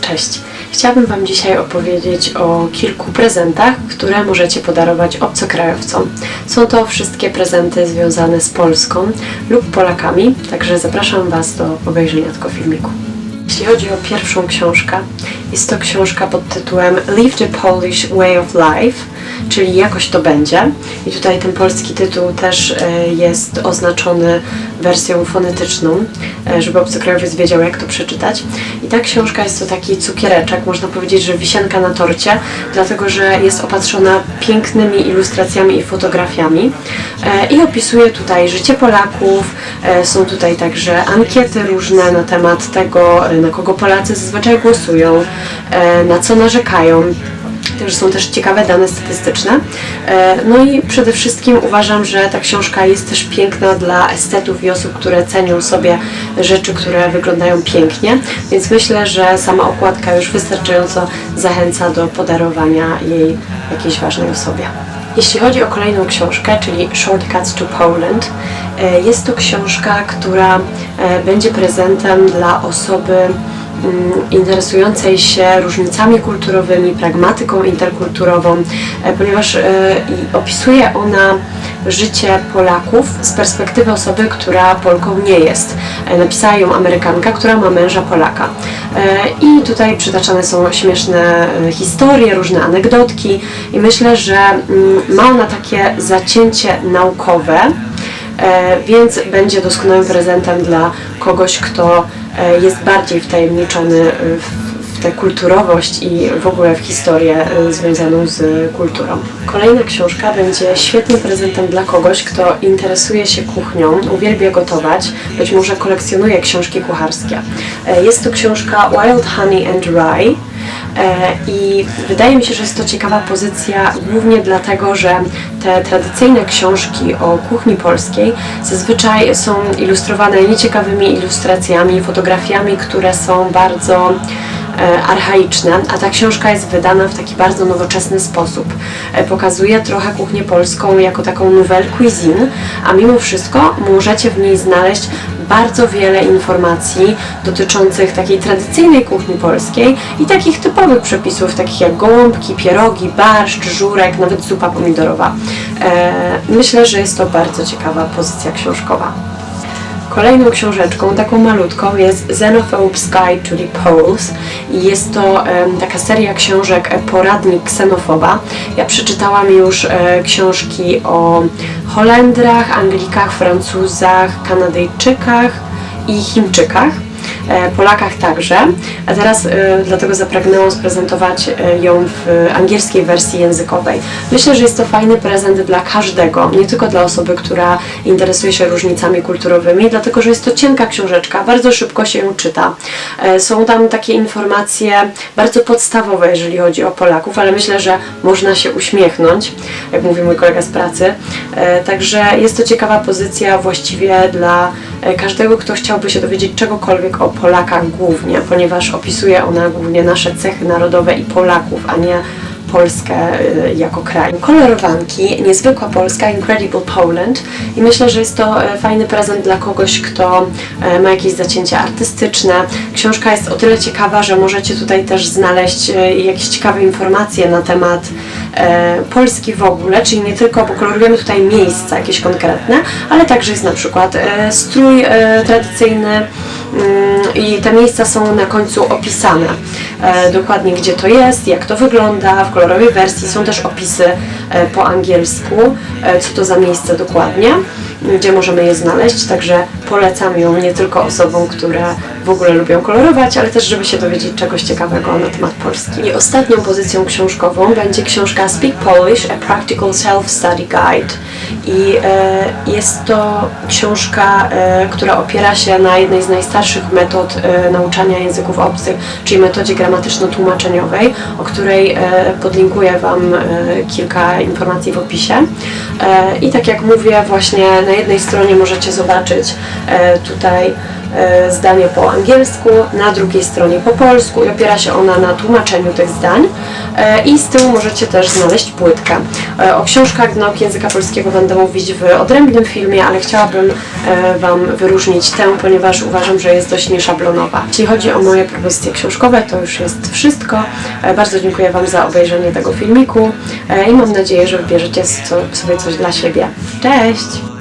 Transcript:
Cześć! Chciałabym Wam dzisiaj opowiedzieć o kilku prezentach, które możecie podarować obcokrajowcom. Są to wszystkie prezenty związane z Polską lub Polakami, także zapraszam Was do obejrzenia tego filmiku. Jeśli chodzi o pierwszą książkę, jest to książka pod tytułem Live the Polish Way of Life, czyli jakoś to będzie. I tutaj ten polski tytuł też e, jest oznaczony wersją fonetyczną, e, żeby obcokrajowiec wiedział, jak to przeczytać. I ta książka jest to taki cukiereczek, można powiedzieć, że wisienka na torcie, dlatego że jest opatrzona pięknymi ilustracjami i fotografiami e, i opisuje tutaj życie Polaków. Są tutaj także ankiety różne na temat tego, na kogo Polacy zazwyczaj głosują, na co narzekają. Także są też ciekawe dane statystyczne. E, No i przede wszystkim uważam, że ta książka jest też piękna dla estetów i osób, które cenią sobie rzeczy, które wyglądają pięknie, więc myślę, że sama okładka już wystarczająco zachęca do podarowania jej jakiejś ważnej osobie. Jeśli chodzi o kolejną książkę, czyli Shortcuts to Poland, e, jest to książka, która e, będzie prezentem dla osoby interesującej się różnicami kulturowymi, pragmatyką interkulturową, e, ponieważ e, opisuje ona życie Polaków z perspektywy osoby, która Polką nie jest. E, Napisała ją Amerykanka, która ma męża Polaka. I tutaj przytaczane są śmieszne historie, różne anegdotki i myślę, że mm, ma ona takie zacięcie naukowe, więc będzie doskonałym prezentem dla kogoś, kto e, jest bardziej wtajemniczony e, w tę kulturowość i w ogóle w historię e, związaną z kulturą. Kolejna książka będzie świetnym prezentem dla kogoś, kto interesuje się kuchnią, uwielbia gotować, być może kolekcjonuje książki kucharskie. E, Jest to książka Wild Honey and Rye. E, I wydaje mi się, że jest to ciekawa pozycja głównie dlatego, że te tradycyjne książki o kuchni polskiej zazwyczaj są ilustrowane nieciekawymi ilustracjami, fotografiami, które są bardzo e, archaiczne, a ta książka jest wydana w taki bardzo nowoczesny sposób. E, Pokazuje trochę kuchnię polską jako taką nouvelle cuisine, a mimo wszystko możecie w niej znaleźć bardzo wiele informacji dotyczących takiej tradycyjnej kuchni polskiej i takich typowych przepisów, takich jak gołąbki, pierogi, barszcz, żurek, nawet zupa pomidorowa. E, myślę, że jest to bardzo ciekawa pozycja książkowa. Kolejną książeczką, taką malutką, jest Xenophobe Sky the Poles jest to taka seria książek e, poradnik ksenofoba. Ja przeczytałam już e, książki o Holendrach, Anglikach, Francuzach, Kanadyjczykach i Chińczykach. E, Polakach także, a teraz e, dlatego zapragnęłam sprezentować e, ją w angielskiej wersji językowej. Myślę, że jest to fajny prezent dla każdego, nie tylko dla osoby, która interesuje się różnicami kulturowymi, dlatego że jest to cienka książeczka, bardzo szybko się ją czyta. Są tam takie informacje bardzo podstawowe, jeżeli chodzi o Polaków, ale myślę, że można się uśmiechnąć, jak mówi mój kolega z pracy. Także jest to ciekawa pozycja właściwie dla każdego, kto chciałby się dowiedzieć czegokolwiek o Polakach głównie, ponieważ opisuje ona głównie nasze cechy narodowe i Polaków, a nie Polskę y, jako kraj. Kolorowanki, niezwykła Polska, Incredible Poland i myślę, że jest to e, fajny prezent dla kogoś, kto e, ma jakieś zacięcia artystyczne. Książka jest o tyle ciekawa, że możecie tutaj też znaleźć e, jakieś ciekawe informacje na temat Polski w ogóle, czyli nie tylko, bo kolorujemy tutaj miejsca jakieś konkretne, ale także jest na przykład strój tradycyjny, Mm, i te miejsca są na końcu opisane. E, dokładnie gdzie to jest, jak to wygląda, w kolorowej wersji są też opisy e, po angielsku, e, co to za miejsce dokładnie, gdzie możemy je znaleźć, także polecam ją nie tylko osobom, które w ogóle lubią kolorować, ale też żeby się dowiedzieć czegoś ciekawego na temat Polski. I ostatnią pozycją książkową będzie książka Speak Polish, A Practical Self-Study Guide. I jest to książka, która opiera się na jednej z najstarszych metod e, nauczania języków obcych, czyli metodzie gramatyczno-tłumaczeniowej, o której e, podlinkuję Wam e, kilka informacji w opisie. I tak jak mówię, właśnie na jednej stronie możecie zobaczyć tutaj zdanie po angielsku, na drugiej stronie po polsku i opiera się ona na tłumaczeniu tych zdań. E, I z tyłu możecie też znaleźć płytkę. E, O książkach do nauki języka polskiego będę mówić w odrębnym filmie, ale chciałabym e, Wam wyróżnić tę, ponieważ uważam, że jest dość nieszablonowa. Jeśli chodzi o moje propozycje książkowe, to już jest wszystko. E, Bardzo dziękuję Wam za obejrzenie tego filmiku e, i mam nadzieję, że wybierzecie so- sobie coś dla siebie. Cześć!